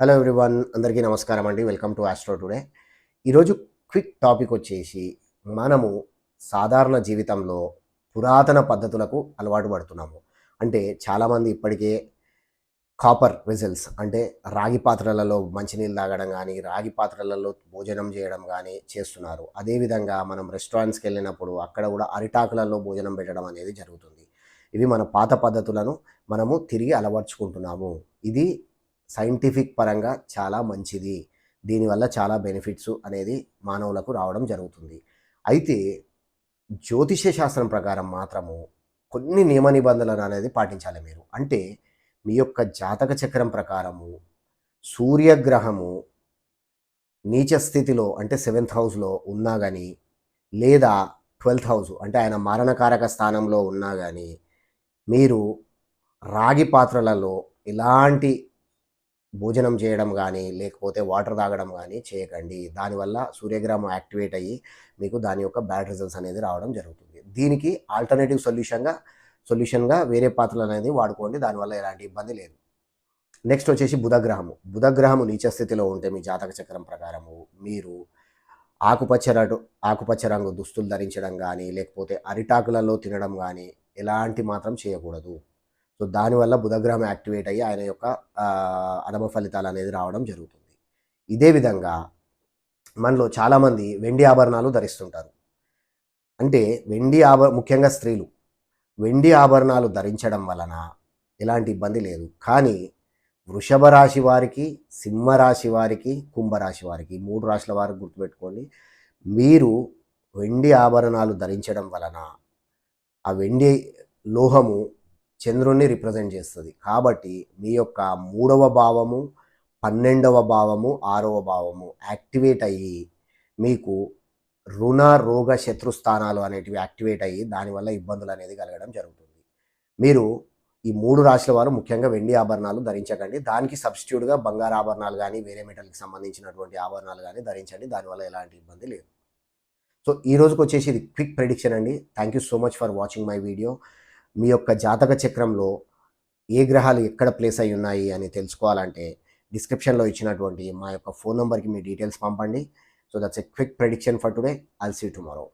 Hello everyone అందరికీ నమస్కారం అండి. వెల్కమ్ టు ఆస్ట్రో టుడే ఈరోజు క్విక్ టాపిక్ వచ్చేసి మనము సాధారణ జీవితంలో పురాతన పద్ధతులకు అలవాటు పడుతున్నాము. అంటే చాలామంది ఇప్పటికే కాపర్ వెజల్స్ అంటే రాగి పాత్రలలో మంచినీళ్ళు తాగడం కానీ రాగి పాత్రలలో భోజనం చేయడం కానీ చేస్తున్నారు. అదేవిధంగా మనం రెస్టారెంట్స్కి వెళ్ళినప్పుడు అక్కడ కూడా అరిటాకులలో భోజనం పెట్టడం అనేది జరుగుతుంది. ఇవి మన పాత పద్ధతులను మనము తిరిగి అలవర్చుకుంటున్నాము. ఇది సైంటిఫిక్ పరంగా చాలా మంచిది. దీనివల్ల చాలా బెనిఫిట్స్ అనేది మానవులకు రావడం జరుగుతుంది. అయితే జ్యోతిష్య శాస్త్రం ప్రకారం మాత్రము కొన్ని నియమ నిబంధనలు అనేది పాటించాలి మీరు. అంటే మీ యొక్క జాతక చక్రం ప్రకారము సూర్యగ్రహము నీచ స్థితిలో అంటే సెవెంత్ హౌస్లో ఉన్నా కానీ లేదా ట్వెల్త్ హౌస్ అంటే ఆయన మరణకారక స్థానంలో ఉన్నా కానీ మీరు రాగి పాత్రలలో ఎలాంటి భోజనం చేయడం కానీ లేకపోతే వాటర్ తాగడం కానీ చేయకండి. దానివల్ల సూర్యగ్రహం యాక్టివేట్ అయ్యి మీకు దాని యొక్క బ్యాడ్ రిజల్ట్స్ అనేది రావడం జరుగుతుంది. దీనికి ఆల్టర్నేటివ్ సొల్యూషన్గా సొల్యూషన్గా వేరే పాత్రలు అనేది వాడుకోండి. దానివల్ల ఎలాంటి ఇబ్బంది లేదు. నెక్స్ట్ వచ్చేసి బుధగ్రహము. బుధగ్రహము నీచ స్థితిలో ఉంటే మీ జాతక చక్రం ప్రకారము మీరు ఆకుపచ్చ రటు ఆకుపచ్చ రంగు దుస్తులు ధరించడం కానీ లేకపోతే అరిటాకులలో తినడం కానీ ఎలాంటి మాత్రం చేయకూడదు. సో దానివల్ల బుధగ్రహం యాక్టివేట్ అయ్యి ఆయన యొక్క ఆ, అధమ ఫలితాలు అనేది రావడం జరుగుతుంది. ఇదే విధంగా మనలో చాలామంది వెండి ఆభరణాలు ధరిస్తుంటారు. అంటే వెండి ఆభ ముఖ్యంగా స్త్రీలు వెండి ఆభరణాలు ధరించడం వలన ఎలాంటి ఇబ్బంది లేదు. కానీ వృషభ రాశి వారికి సింహరాశి వారికి కుంభరాశి వారికి మూడు రాశుల వారికి గుర్తుపెట్టుకోండి. మీరు వెండి ఆభరణాలు ధరించడం వలన ఆ వెండి లోహము చంద్రుణ్ణి రిప్రజెంట్ చేస్తుంది. కాబట్టి మీ యొక్క మూడవ భావము పన్నెండవ భావము ఆరవ భావము యాక్టివేట్ అయ్యి మీకు రుణ రోగ శత్రుస్థానాలు అనేటివి యాక్టివేట్ అయ్యి దానివల్ల ఇబ్బందులు అనేది కలగడం జరుగుతుంది. మీరు ఈ మూడు రాశుల వారు ముఖ్యంగా వెండి ఆభరణాలు ధరించకండి. దానికి సబ్స్టిట్యూట్గా బంగారు ఆభరణాలు కానీ వేరే మెటల్కి సంబంధించినటువంటి ఆభరణాలు కానీ ధరించండి. దానివల్ల ఎలాంటి ఇబ్బంది లేదు. సో ఈ రోజుకి వచ్చేసి ఇది క్విక్ ప్రెడిక్షన్ అండి. Thank you so much for watching my video మీ యొక్క జాతక చక్రంలో ఏ గ్రహాలు ఎక్కడ ప్లేస్ అయి ఉన్నాయి అని తెలుసుకోవాలంటే డిస్క్రిప్షన్లో ఇచ్చినటువంటి మా యొక్క ఫోన్ నెంబర్కి మీ డీటెయిల్స్ పంపండి. So that's a quick prediction for today I'll see tomorrow